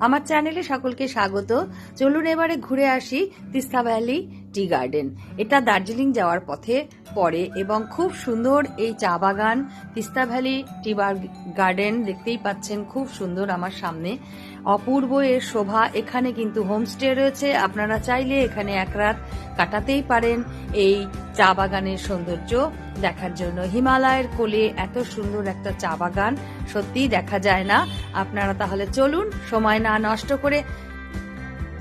আমার চ্যানেলে সকলকে স্বাগত। চলুন এবারে ঘুরে আসি তিস্তা ভ্যালি টি গার্ডেন। এটা দার্জিলিং যাওয়ার পথে পড়ে এবং খুব সুন্দর এই চা বাগান, তিস্তা ভ্যালি টি গার্ডেন দেখতেই পাচ্ছেন, খুব সুন্দর আমার সামনে। অপূর্ব এর শোভা, এখানে কিন্তু হোমস্টে রয়েছে, আপনারা চাইলে এখানে এক রাত কাটাতেই পারেন এই চা বাগানের সৌন্দর্য দেখার জন্য। হিমালয়ের কোলে এত সুন্দর একটা চা বাগান, সত্যিই দেখা যায় না। আপনারা তাহলে চলুন, সময় না নষ্ট করে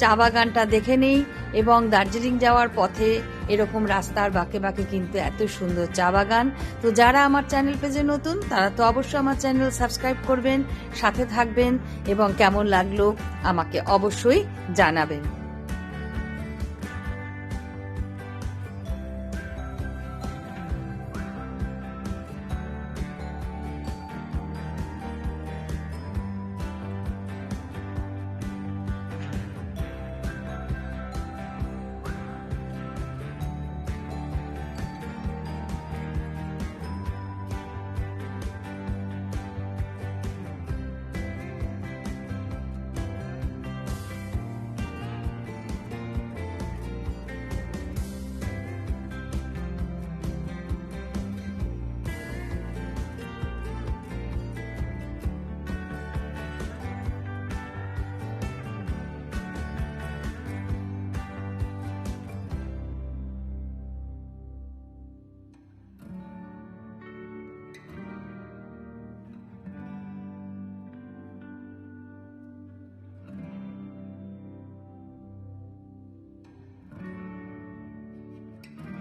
চা বাগানটা দেখে নেই। এবং দার্জিলিং যাওয়ার পথে এরকম রাস্তার বাঁকে বাঁকে কিন্তু এত সুন্দর চা বাগান। তো যারা আমার চ্যানেল পেজে নতুন, তারা তো অবশ্যই আমার চ্যানেল সাবস্ক্রাইব করবেন, সাথে থাকবেন এবং কেমন লাগল আমাকে অবশ্যই জানাবেন।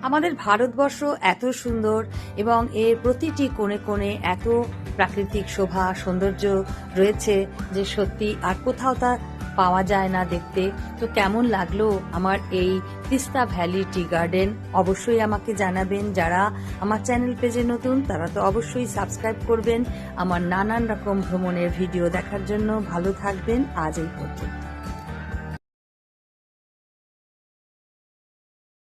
আমাদের ভারতবর্ষ এত সুন্দর এবং এর প্রতিটি কোণে কোণে এত প্রাকৃতিক শোভা, সৌন্দর্য রয়েছে যে সত্যি আর কোথাও তা পাওয়া যায় না দেখতে। তো কেমন লাগল আমার এই তিস্তা ভ্যালি টি গার্ডেন? অবশ্যই আমাকে জানাবেন। যারা আমার চ্যানেল পেজে নতুন, তারা তো অবশ্যই সাবস্ক্রাইব করবেন। আমার নানান রকম ভ্রমণের ভিডিও দেখার জন্য ভালো থাকবেন। আজ এই পর্যন্ত।